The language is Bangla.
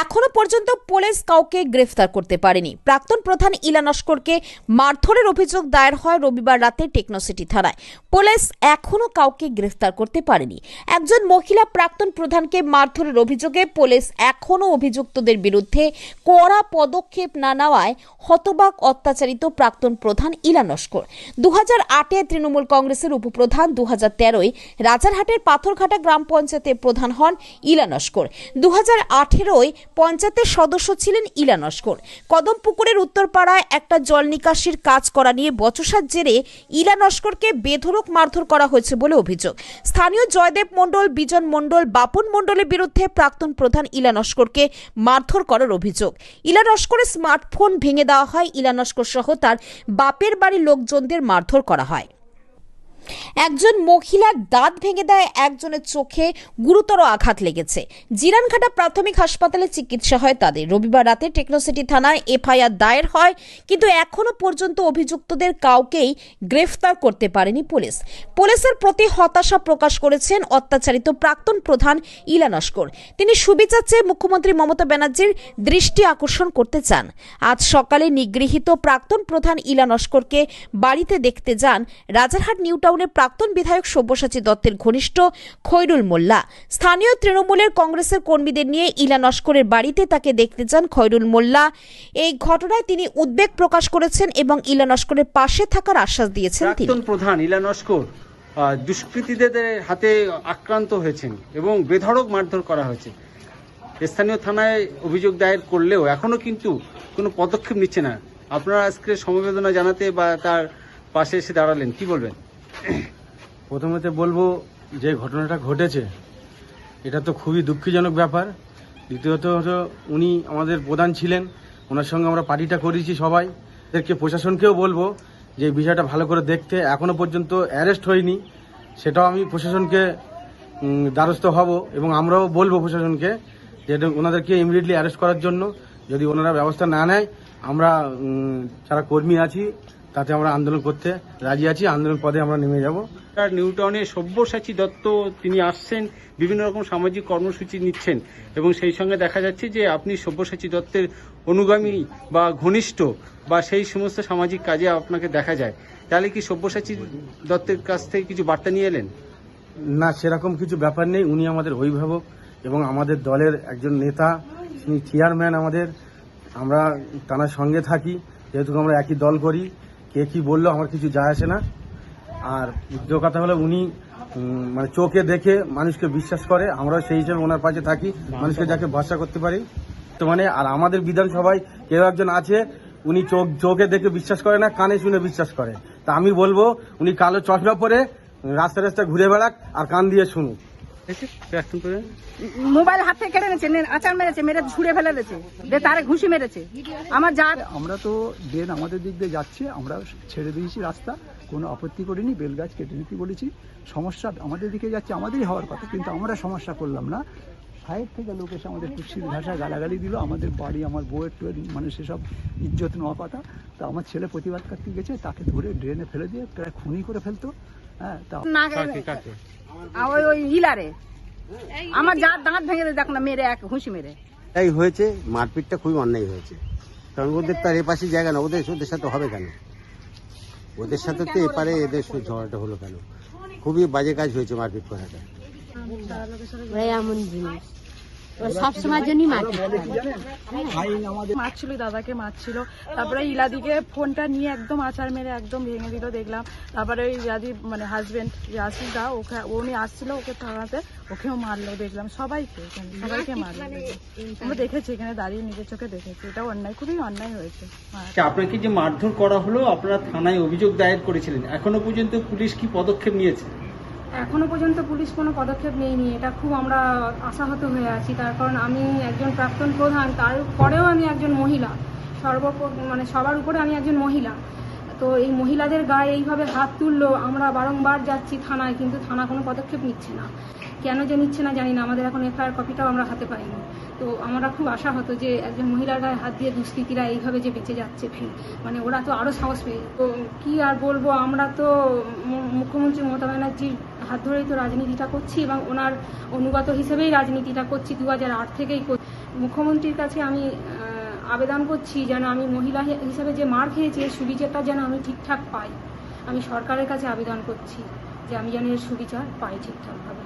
এখনও পর্যন্ত পুলিশ কাউকে গ্রেফতার করতে পারেনি। প্রাক্তন প্রধান ইলা নস্করকে মারধরের অভিযোগ দায়ের হয় রবিবার রাতে টেকনোসিটি থানায়। পুলিশ এখনও কাউকে গ্রেফতার করতে পারেনি। একজন মহিলা প্রাক্তন প্রধানকে মারধরের অভিযোগে পুলিশ এখনও অভিযুক্তদের বিরুদ্ধে কড়া পদক্ষেপ না নেওয়ায় হতবাক অত্যাচারিত প্রাক্তন প্রধান ইলা নস্কর। দু হাজার আটে তৃণমূল কংগ্রেসের উপপ্রধান দু হাজার তেরোয় রাজারহাটের পাথরঘাটা গ্রাম পঞ্চায়েতের প্রধান হন ইলা নস্কর। দু হাজার আঠেরোয় পঞ্চায়েতের সদস্য ছিলেন ইলা নস্কর। কদমপুকুরের উত্তরপাড়ায় একটা জল নিকাশির কাজ করা নিয়ে বচসার জেরে ইলা নস্করকে বেধরক মারধর করা হয়েছে বলে অভিযোগ। স্থানীয় জয়দেব মণ্ডল, বিজন মণ্ডল, বাপন মণ্ডলের বিরুদ্ধে প্রাক্তন প্রধান ইলা নস্করকে মারধর করার অভিযোগ। ইলা নস্করের স্মার্টফোন ভেঙে দেওয়া হয়, ইলা নস্কর সহ তার বাপের বাড়ির লোকজনদের মারধর করা হয়। একজন মহিলার দাঁত ভেঙে দেয়, একজনের চোখে গুরুতর আঘাত লেগেছে। জিরানঘাটা প্রাথমিক হাসপাতালে চিকিৎসা হয় তাদের। রবিবার রাতে টেকনোসিটি থানায় এফআইআর দায়ের হয়, কিন্তু এখনও পর্যন্ত অভিযুক্তদের কাউকেই গ্রেফতার করতে পারেনি পুলিশ। পুলিশের প্রতি হতাশা প্রকাশ করেছেন অত্যাচারিত প্রাক্তন প্রধান ইলা নস্কর। তিনি সুবিচার চেয়ে মুখ্যমন্ত্রী মমতা ব্যানার্জির দৃষ্টি আকর্ষণ করতে চান। আজ সকালে নিগৃহীত প্রাক্তন প্রধান ইলা নস্করকে বাড়িতে দেখতে যান রাজারহাট নিউ টাউনের প্রাক্তন বিধায়ক সব্যসাচী দত্তের ঘনিষ্ঠ খৈরুল মোল্লা। স্থানীয় তৃণমূলের কংগ্রেসের কর্মীদের নিয়ে ইলা নস্করের বাড়িতে তাকে দেখতে যান খৈরুল মোল্লা। এই ঘটনায় তিনি উদ্বেগ প্রকাশ করেছেন এবং ইলা নস্করের পাশে থাকার আশ্বাস দিয়েছেন তিনি। প্রধান ইলা নস্কর দুষ্কৃতীদের হাতে আক্রান্ত হয়েছেন এবং বেধড়ক মারধর করা হয়েছে। স্থানীয় থানায় অভিযোগ দায়ের করলেও এখনও কিন্তু কোনো পদক্ষেপ নিচ্ছে না। আপনারা আজকে সমবেদনা জানাতে বা তার পাশে এসে দাঁড়ালেন, কি বলবেন? প্রথমত বলব যে ঘটনাটা ঘটেছে, এটা তো খুবই দুঃখজনক ব্যাপার। দ্বিতীয়ত উনি আমাদের প্রধান ছিলেন, ওনার সঙ্গে আমরা পার্টিটা করেছি সবাই। এদেরকে প্রশাসনকেও বলব যে বিষয়টা ভালো করে দেখতে, এখনও পর্যন্ত অ্যারেস্ট হয়নি, সেটাও আমি প্রশাসনকে দ্বারস্থ হব এবং আমরাও বলব প্রশাসনকে যে ওনাদেরকে ইমিডিয়েটলি অ্যারেস্ট করার জন্য। যদি ওনারা ব্যবস্থা না নেয়, আমরা যারা কর্মী আছি তাতে আমরা আন্দোলন করতে রাজি আছি আন্দোলন পদে আমরা নেমে যাব। আর নিউটাউনে সব্যসাচী দত্ত তিনি আসছেন বিভিন্ন রকম সামাজিক কর্মসূচি নিচ্ছেন এবং সেই সঙ্গে দেখা যাচ্ছে যে আপনি সব্যসাচী দত্তের অনুগামী বা ঘনিষ্ঠ বা সেই সমস্ত সামাজিক কাজে আপনাকে দেখা যায়। তাহলে কি সব্যসাচী দত্তের কাছ থেকে কিছু বার্তা নিয়ে এলেন? না সেরকম কিছু ব্যাপার নেই। উনি আমাদের অভিভাবক এবং আমাদের দলের একজন নেতা তিনি চেয়ারম্যান আমাদের। আমরা তার সঙ্গে থাকি যেহেতু আমরা একই দল করি। কে কি বলল আমার কিছু যায় আসে না। আর দ্বিতীয় কথা হলো উনি মানে চোখে দেখে মানুষকে বিশ্বাস করে, আমরাও সেই হিসেবে ওনার পাশে থাকি, মানুষকে যাকে ভরসা করতে পারি। তো মানে আর আমাদের বিধানসভায় কেউ একজন আছে, উনি চোখ, চোখে দেখে বিশ্বাস করে না, কানে শুনে বিশ্বাস করে। তা আমি বলব, উনি কালো চশমা পরে রাস্তা রাস্তা ঘুরে বেড়াক আর কান দিয়ে শুনুক। মোবাইল হাত থেকে কেড়ে নিয়েছে আচার মেরেছে মেরে ছুঁড়ে ফেলে দিয়েছে দিয়ে তারে ঘুষি মেরেছে। আমার যা আমরা তো ড্রেন আমাদের দিক দিয়ে যাচ্ছে আমরা ছেড়ে দিয়েছি রাস্তা কোনো আপত্তি করিনি বেলগাছ কেটে নিতে বলেছি। সমস্যা আমাদের দিকে যাচ্ছে আমাদেরই হওয়ার কথা কিন্তু আমরা সমস্যা করলাম না। সাইড থেকে লোক এসে আমাদের কুৎসিত ভাষায় গালাগালি দিল আমাদের বাড়ি আমার বউয়ের টুয়ের মানে সেসব ইজ্জত নেওয়া কথা তা আমার ছেলে প্রতিবাদ করতে গেছে তাকে ধরে ড্রেনে ফেলে দিয়ে প্রায় খুনি করে ফেলতো। হ্যাঁ তা ওই ওই হিলারে। আমার যা দাঁত ভেঙে দেখ না মেরে এক হুঁশি মেরে। এই হয়েছে মারপিটটা খুবই অন্যায় হয়েছে। কারণ ওদের তার এপাশে জায়গা না ওদের ওদের সাথে হবে কেন? ওদের সাথে তো এপারে এদের ঝড়টা হলো কেন? খুবই বাজে কাজ হয়েছে মারপিট করাটা। এমন জিনিস। সবসময়ের জন্যই মারপিট মারছিল দাদাকে মারছিল। তারপরে ইলাদিকে ফোনটা নিয়ে একদম আচার মেরে একদম ভেঙে দিল দেখলাম। তারপরে ওই ইলাদি মানে হাজবেন্ড ইয়াসির দা ওকে উনি আসছিল ওকে থানাতে ওকেও মারলো দেখলাম। সবাইকে সবাইকে মারলো আমরা দেখেছি এখানে দাঁড়িয়ে নিজের চোখে দেখেছি। এটা অন্যায় খুবই অন্যায় হয়েছে। আপনাকে যে মারধর করা হলো আপনারা থানায় অভিযোগ দায়ের করেছিলেন? এখনও পর্যন্ত পুলিশ কি পদক্ষেপ নিয়েছে? এখনও পর্যন্ত পুলিশ কোনো পদক্ষেপ নেয়নি এটা খুব আমরা আশাহত হয়ে আছি। তার কারণ আমি একজন প্রাক্তন প্রধান, তার পরেও আমি একজন মহিলা। সর্ব মানে সবার উপরে আমি একজন মহিলা। তো এই মহিলাদের গায়ে এইভাবে হাত তুললো, আমরা বারংবার যাচ্ছি থানায়, কিন্তু থানা কোনো পদক্ষেপ নিচ্ছে না। কেন যে নিচ্ছে না জানি না, আমাদের এখন এফআইআর কপিটাও আমরা হাতে পাইনি। তো আমরা খুব আশা হতো যে একজন মহিলার গায়ে হাত দিয়ে দুষ্কৃতীরা এইভাবে যে বেঁচে যাচ্ছে মানে ওরা তো আরও সাহস পেয়ে তো কী আর বলব, আমরা তো মুখ্যমন্ত্রী মমতা ব্যানার্জির হাত ধরেই তো রাজনীতিটা করছি এবং ওনার অনুগত হিসেবেই রাজনীতিটা করছি দু হাজার আট থেকেই মুখ্যমন্ত্রীর কাছে আমি আবেদন করছি যেন আমি মহিলা হিসেবে যে মার খেয়েছি এর সুবিচারটা যেন আমি ঠিকঠাক পাই। আমি সরকারের কাছে আবেদন করছি যে আমি যেন এর সুবিচার পাই ঠিকঠাকভাবে।